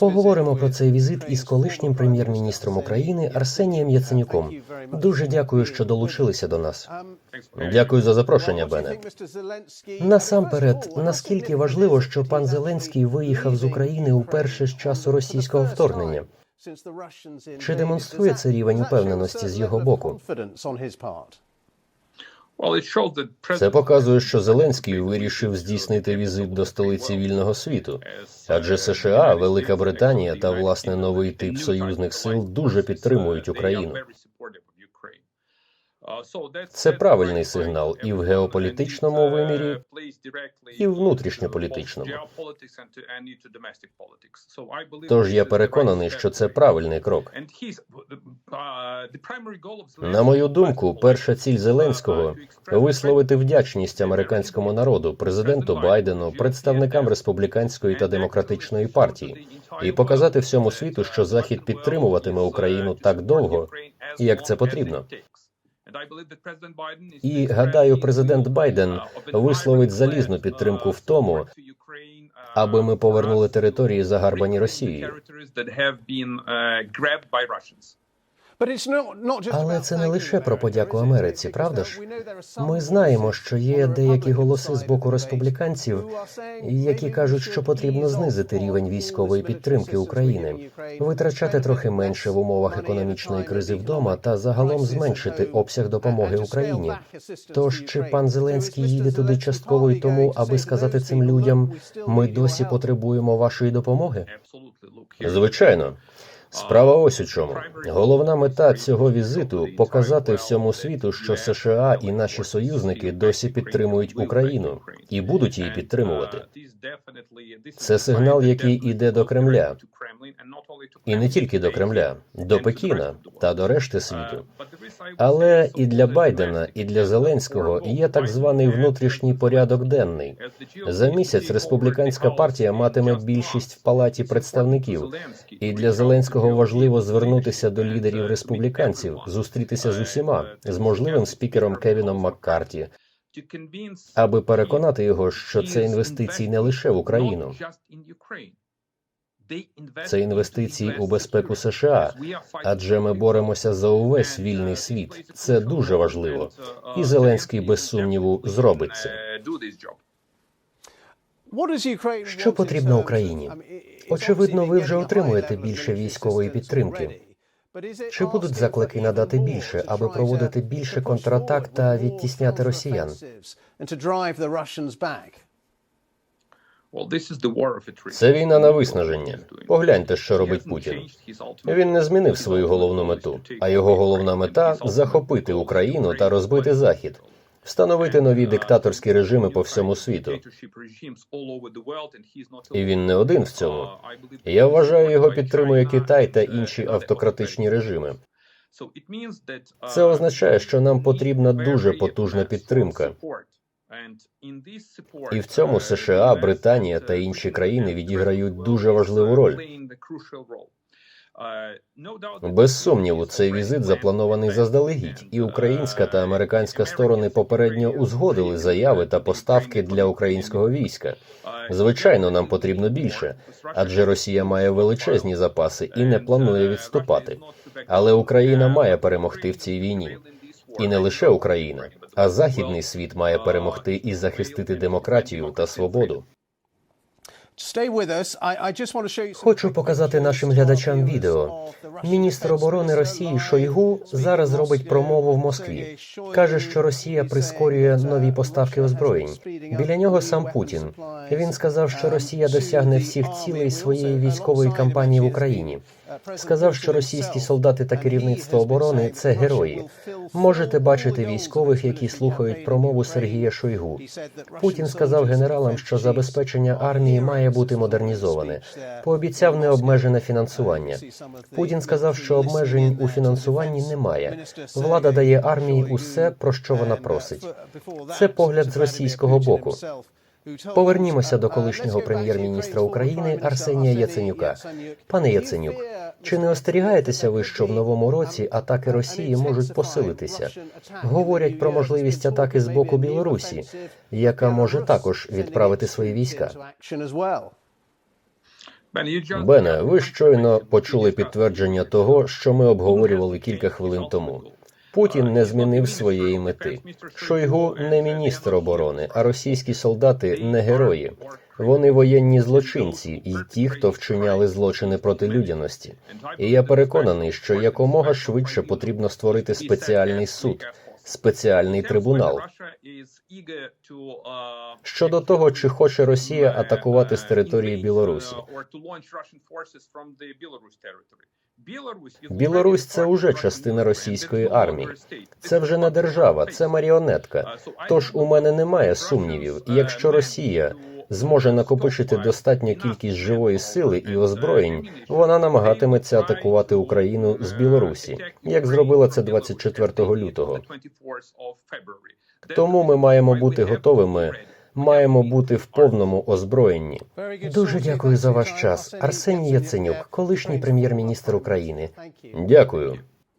Поговоримо про цей візит із колишнім прем'єр-міністром України Арсенієм Яценюком. Дуже дякую, що долучилися до нас. Дякую за запрошення, Бене. Насамперед, наскільки важливо, що пан Зеленський виїхав з України уперше з часу російського вторгнення? Чи демонструє це рівень упевненості з його боку? Це показує, що Зеленський вирішив здійснити візит до столиці вільного світу, адже США, Велика Британія та власне новий тип союзних сил дуже підтримують Україну. Це правильний сигнал і в геополітичному вимірі, і в внутрішньополітичному. Тож я переконаний, що це правильний крок. На мою думку, перша ціль Зеленського висловити вдячність американському народу, президенту Байдену, представникам республіканської та демократичної партії, і показати всьому світу, що Захід підтримуватиме Україну так довго, як це потрібно. І гадаю, президент Байден висловить залізну підтримку в тому, аби ми повернули території, загарбані Росією. Але це не лише про подяку Америці, правда ж? Ми знаємо, що є деякі голоси з боку республіканців, які кажуть, що потрібно знизити рівень військової підтримки України, витрачати трохи менше в умовах економічної кризи вдома та загалом зменшити обсяг допомоги Україні. Тож чи пан Зеленський їде туди частково й тому, аби сказати цим людям, ми досі потребуємо вашої допомоги? Звичайно. Справа ось у чому. Головна мета цього візиту показати всьому світу, що США і наші союзники досі підтримують Україну і будуть її підтримувати. Це сигнал, який іде до Кремля, і не тільки до Кремля, до Пекіна та до решти світу. Але і для Байдена, і для Зеленського є так званий внутрішній порядок денний. За місяць республіканська партія матиме більшість в палаті представників, і для Зеленського важливо звернутися до лідерів республіканців, зустрітися з усіма, з можливим спікером Кевіном Маккарті, аби переконати його, що це інвестиції не лише в Україну, це інвестиції у безпеку США, адже ми боремося за увесь вільний світ. Це дуже важливо, і Зеленський без сумніву зробить це. Що потрібно Україні? Очевидно, ви вже отримуєте більше військової підтримки. Чи будуть заклики надати більше, аби проводити більше контратак та відтісняти росіян? Це війна на виснаження. Погляньте, що робить Путін. Він не змінив свою головну мету, а його головна мета захопити Україну та розбити Захід, встановити нові диктаторські режими по всьому світу. І він не один в цьому. Я вважаю, його підтримує Китай та інші автократичні режими. Це означає, що нам потрібна дуже потужна підтримка. І в цьому США, Британія та інші країни відіграють дуже важливу роль. Без сумніву, цей візит запланований заздалегідь, і українська та американська сторони попередньо узгодили заяви та поставки для українського війська. Звичайно, нам потрібно більше, адже Росія має величезні запаси і не планує відступати. Але Україна має перемогти в цій війні, і не лише Україна, а західний світ має перемогти і захистити демократію та свободу. Хочу показати нашим глядачам відео. Міністр оборони Росії Шойгу зараз робить промову в Москві. каже, що Росія прискорює нові поставки озброєнь. Біля нього сам Путін. Він сказав, що Росія досягне всіх цілей своєї військової кампанії в Україні. Сказав, що російські солдати та керівництво оборони це герої. Можете бачити військових, які слухають промову Сергія Шойгу. Путін сказав генералам, що забезпечення армії має бути модернізоване. Пообіцяв необмежене фінансування. Путін сказав, що обмежень у фінансуванні немає. Влада дає армії усе, про що вона просить. Це погляд з російського боку. Повернімося до колишнього прем'єр-міністра України Арсенія Яценюка. Пане Яценюк, чи не остерігаєтеся ви, що в новому році атаки Росії можуть посилитися? Говорять про можливість атаки з боку Білорусі, яка може також відправити свої війська. Бене, ви щойно почули підтвердження того, що ми обговорювали кілька хвилин тому. Путін не змінив своєї мети. Шойгу не міністр оборони, а російські солдати не герої. Вони воєнні злочинці і ті, хто вчиняли злочини проти людяності. І я переконаний, що якомога швидше потрібно створити спеціальний суд, спеціальний трибунал. Щодо того, чи хоче Росія атакувати з території Білорусі. Білорусь це уже частина російської армії. Це вже не держава, це маріонетка. Тож у мене немає сумнівів, і якщо Росія зможе накопичити достатню кількість живої сили і озброєнь, вона намагатиметься атакувати Україну з Білорусі, як зробила це 24 лютого. Тому ми маємо бути готовими, маємо бути в повному озброєнні. Дуже дякую за ваш час. Арсеній Яценюк, колишній прем'єр-міністр України. Дякую.